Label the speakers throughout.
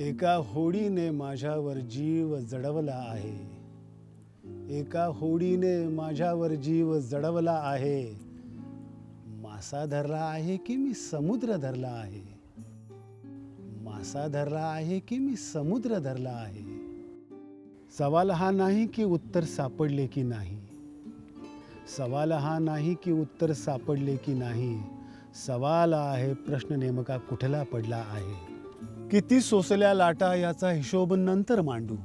Speaker 1: एका होडीने माझ्यावर जीव जडवला आहे. एका होडीने माझ्यावर जीव जडवला आहे. मासा धरला आहे की मी समुद्र धरला आहे? मासा धरला आहे की मी समुद्र धरला आहे? सवाल हा नाही की उत्तर सापडले की नाही. सवाल हा नाही की उत्तर सापडले की नाही. सवाल आहे प्रश्न नेमका कुठला पडला आहे? किती सोसल्या लाटा याचा हिशोब नंतर मांडू?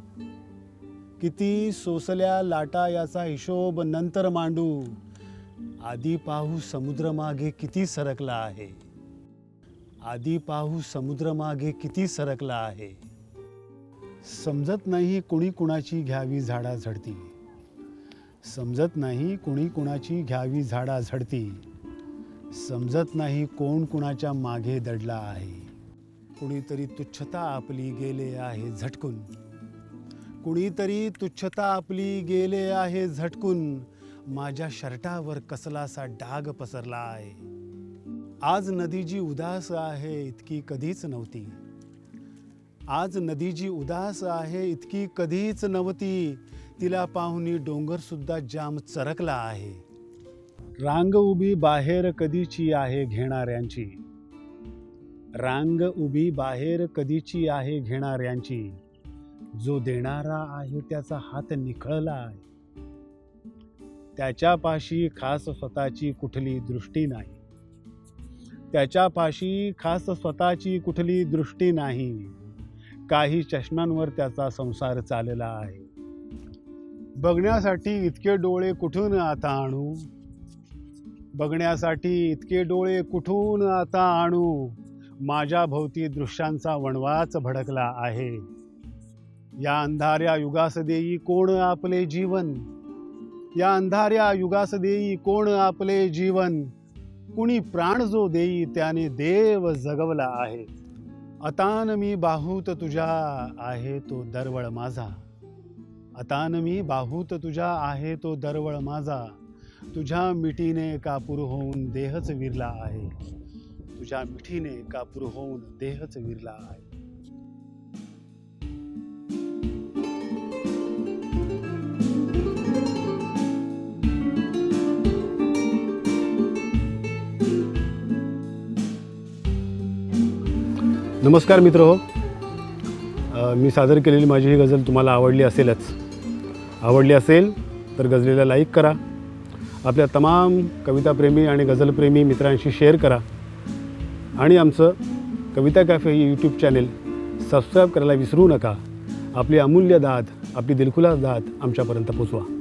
Speaker 1: किती सोसल्या लाटा याचा हिशोब नंतर मांडू? आधी पाहू समुद्रमागे किती सरकला आहे? आधी पाहू समुद्रमागे किती सरकला आहे? समजत नाही कुणी कुणाची घ्यावी झाडा झडती. समजत नाही कुणी कुणाची घ्यावी झाडा झडती. समजत नाही कोण कुणाच्या मागे दडला आहे. कुणीतरी तुच्छता आपली गेले आहे झटकून. कुणीतरी तुच्छता आपली गेले आहे झटकून. माझ्या शर्टावर कसलासा डाग पसरला आहे आज नदी जी उदास आहे इतकी कधीच नव्हती. आज नदी जी उदास आहे इतकी कधीच नव्हती. तिला पाहुनी डोंगर सुद्धा जाम चरकला आहे. रांग उभी बाहेर कधीची आहे घेणाऱ्यांची. रांग उभी बाहेर कधीची आहे घेणाऱ्यांची. जो देणारा आहे त्याचा हात निखळला आहे त्याच्यापाशी खास स्वतःची कुठली दृष्टी नाही. त्याच्यापाशी खास स्वतःची कुठली दृष्टी नाही. काही चष्म्यांवर त्याचा संसार चालला आहे. बघण्यासाठी इतके डोळे कुठून आता आणू? बघण्यासाठी इतके डोळे कुठून आता आणू? माझ्या भोवती दृश्यांचा वणवाच भडकला आहे. या अंधाऱ्या युगास देई कोण आपले जीवन? या अंधाऱ्या युगास देई कोण आपले जीवन? कुणी प्राण जो देई त्याने देव जगवला आहे. अतान मी बाहूत तुझ्या आहे तो दरवळ माझा. अतान मी बाहूत तुझ्या आहे तो दरवळ माझा. तुझ्या मिठीने कापूर होऊन देहच विरला आहे. तुझ्या मिठीने कापूर होऊन देहच विरला आहे. नमस्कार मित्र हो. मी सादर केलेली माझी ही गझल तुम्हाला आवडली असेलच. आवडली असेल तर गझलेला लाईक करा. आपल्या तमाम कविताप्रेमी आणि गझलप्रेमी मित्रांशी शेअर करा. आणि आमचं कविता कॅफे हे यूट्यूब चॅनेल सबस्क्राईब करायला विसरू नका. आपली अमूल्य दाद आपली दिलखुलास दाद आमच्यापर्यंत पोचवा.